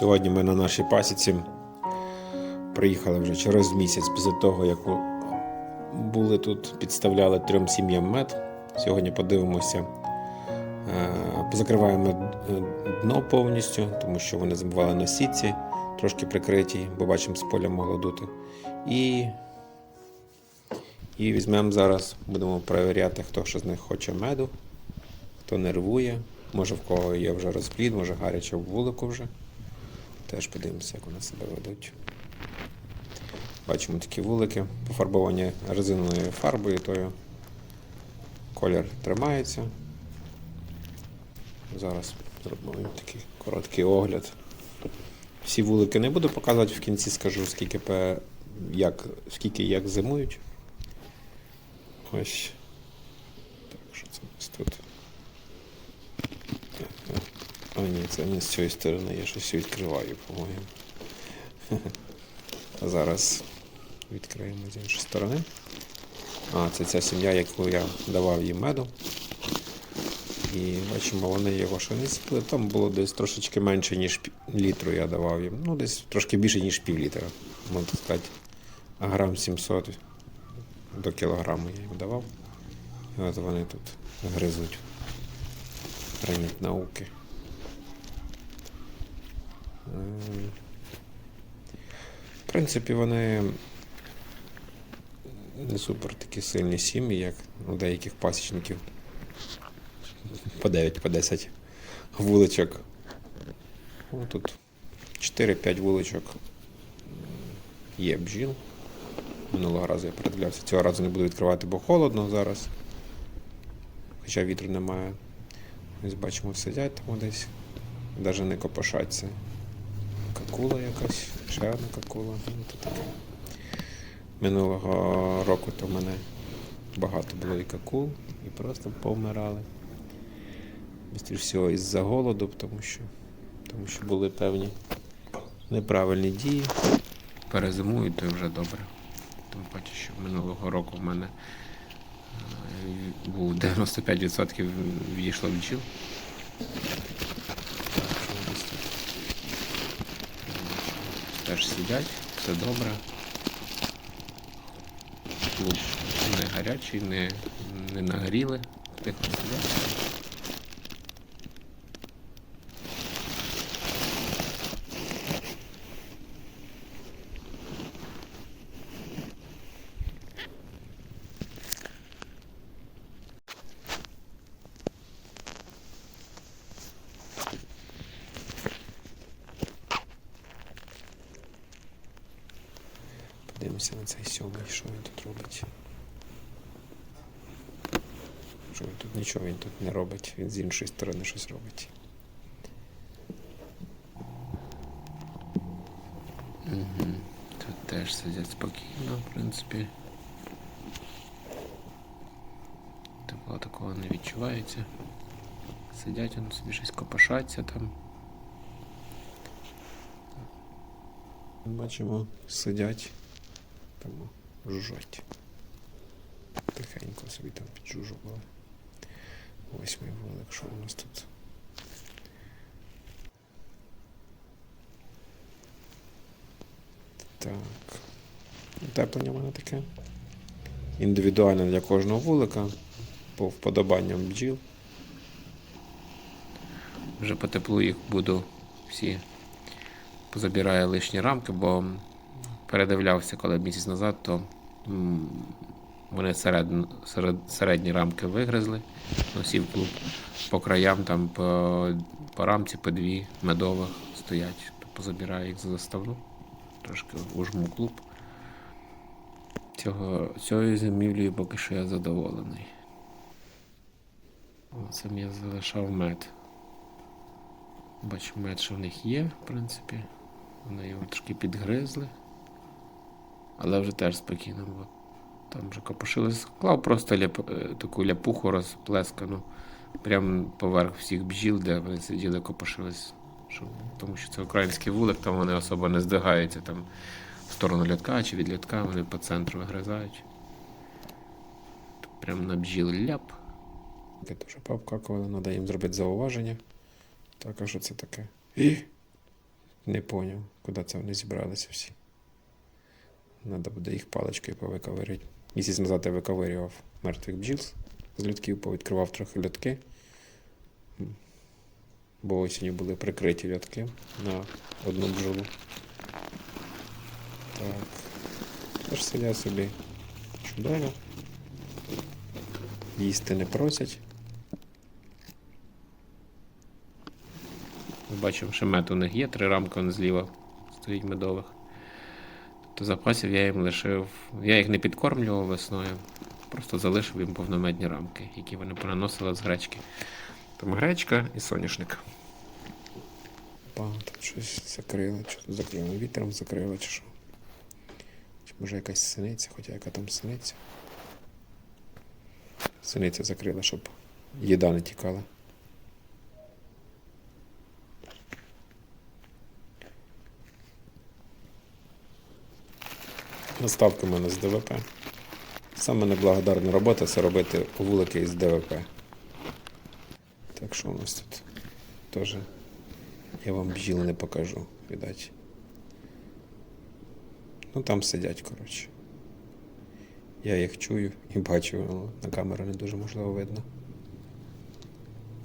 Сьогодні ми на нашій пасіці приїхали вже через місяць після того, як були тут, підставляли трьом сім'ям мед. Сьогодні подивимося, е, позакриваємо е, дно повністю, тому що вони забували на сітці, трошки прикриті, бо бачимо, з поля могло дути. І, і візьмемо зараз, будемо перевіряти, хто що з них хоче меду, хто нервує. Може в кого є вже розплід, може гаряче в вулику вже. Теж подивимося, як вони себе ведуть. Бачимо такі вулики, пофарбовані резиновою фарбою, тою колір тримається. Зараз зробимо такий короткий огляд. Всі вулики не буду показувати, в кінці скажу, скільки, як, скільки як зимують. Ось. Так, що це у нас тут? А ні, це не з цієї сторони, я щось відкриваю, по-моєму. Зараз відкриємо з іншої сторони. А, це ця сім'я, яку я давав їм меду. І бачимо, вони його ще не сіпли. Там було десь трошечки менше, ніж літру я давав їм. Ну, десь трошки більше, ніж пів літра. Можна сказати, грам 700 до кілограму я їм давав. І от вони тут гризуть. Граніт науки. В принципі, вони не супер такі сильні сім'ї, як у деяких пасічників. По 9, по 10 вуличок. Ну, тут 4-5 вуличок є бджіл. Минулого разу я передивлявся. Цього разу не буду відкривати, бо холодно зараз. Хоча вітру немає. Ось бачимо, сидять там десь. Навіть не копошаться. Какула якась, ще одна какула. Ну, то таке. Минулого року то в мене багато було і какул, і просто повмирали. Більше всього із-за голоду, тому що, тому що були певні неправильні дії. Перезимують, то вже добре. Тим паче, що минулого року в мене е, був 95% відійшло бджіл. Так, що у нас тут? Теж сидять, все добре. Клуб не гарячий, не, не нагріли, тихо сидять. Подивимося на цей сьомий, що він тут робить. Що він тут нічого він тут не робить, він з іншої сторони щось робить. Угу. Тут теж сидять спокійно, в принципі. Такого такого не відчувається. Сидять, вони собі щось копошаться там. Бачимо, сидять, там жужжать. Тихенько собі там піджужували. Ось мій вулик, що у нас тут. Так. Утеплення в мене таке. Індивідуально для кожного вулика. По вподобанням бджіл. Вже по теплу їх буду всі позабираю лишні рамки, бо передивлявся, коли місяць назад, то вони серед, серед, середні рамки вигризли, носів клуб. По краям там по, по рамці по дві медових стоять. То позабираю їх за заставну. Трошки ужму клуб. Цього, цією зимівлею поки що я задоволений. Це я залишав мед. Бачу, мед, що в них є, в принципі. Вони його трошки підгризли. Але вже теж спокійно, бо там вже копошилися. Клав просто ляп, е, таку ляпуху розплескану. Прямо поверх всіх бджіл, де вони сиділи, копошились. Щоб, тому що це український вулик, там вони особо не здигаються там в сторону лятка чи від лятка, вони по центру вигризають. Прямо на бджіл ляп. Це теж пообкакували, треба їм зробити зауваження. Так, а що це таке? І? Не поняв, куди це вони зібралися всі. Надо буде їх паличкою повиковирити. Місяць назад я виковирював мертвих бджіл з льотків, повідкривав трохи льотки. Бо осінню були прикриті льотки на одну бджолу. Так. Тож сидять собі чудово. Їсти не просять. Бачимо, що мед у них є, три рамки зліва стоїть медових. Тобто запасів я їм лишив. Я їх не підкормлював весною, просто залишив їм повномедні рамки, які вони понаносили з гречки. Там гречка і соняшник. Па, там щось закрили, що тут закрили? Вітром закрили чи що? Чи може якась синиця, хоча яка там синиця? Синиця закрила, щоб їда не тікала. Наставка в мене з ДВП. Саме неблагодарна робота це робити вулики із ДВП. Так що у нас тут теж я вам бджіл не покажу, видать. Ну там сидять, коротше. Я їх чую і бачу, але на камеру не дуже можливо видно.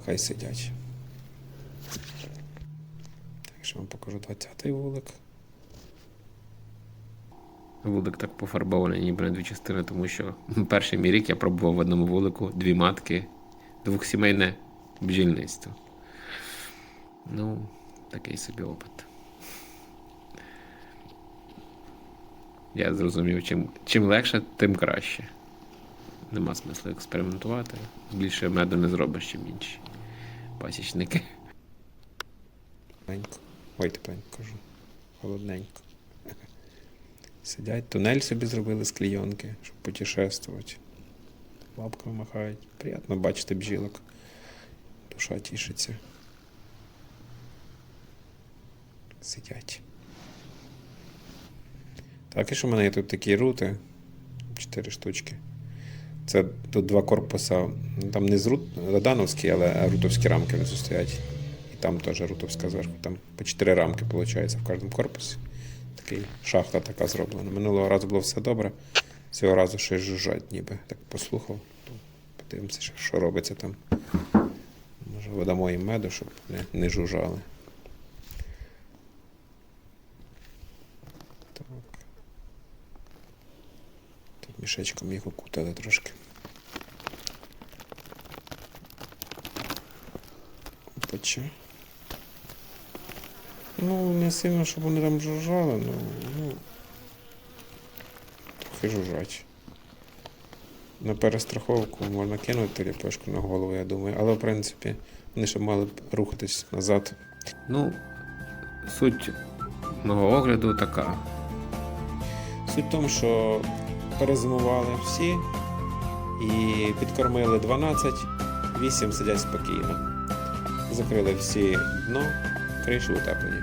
Хай сидять. Так що вам покажу 20-й вулик. Вулик так пофарбований, ніби на дві частини, тому що перший мій рік я пробував в одному вулику дві матки, двохсімейне бджільництво. Ну, такий собі опит. Я зрозумів, чим, чим легше, тим краще. Нема смислу експериментувати. Більше меду не зробиш, чим інші пасічники. Ой, тепленько кажу. Холодненько. Сидять, тунель собі зробили з клійонки, щоб путешествувати. Лапками махають. Приємно бачити бджілок. Душа тішиться. Сидять. Так, і що в мене є тут такі рути. Чотири штучки. Це тут два корпуса. Там не з рут, Ладановські, але рутовські рамки внизу стоять. І там теж рутовська зверху. Там по чотири рамки, виходить, в кожному корпусі. Такий шахта така зроблена. Минулого разу було все добре. Цього разу щось жужжать, ніби. Так послухав. То Подивимося, що, робиться там. Може, видамо їм меду, щоб не, не жужжали. Так. Тут мішечком їх окутали трошки. Опача. Ну, не сильно, щоб вони там жужжали, ну, ну трохи жужжать. На перестраховку можна кинути ліпешку на голову, я думаю, але в принципі вони ще мали б рухатись назад. Ну, суть мого огляду така. Суть в тому, що перезимували всі і підкормили 12, 8 сидять спокійно. Закрили всі дно, криші утеплені.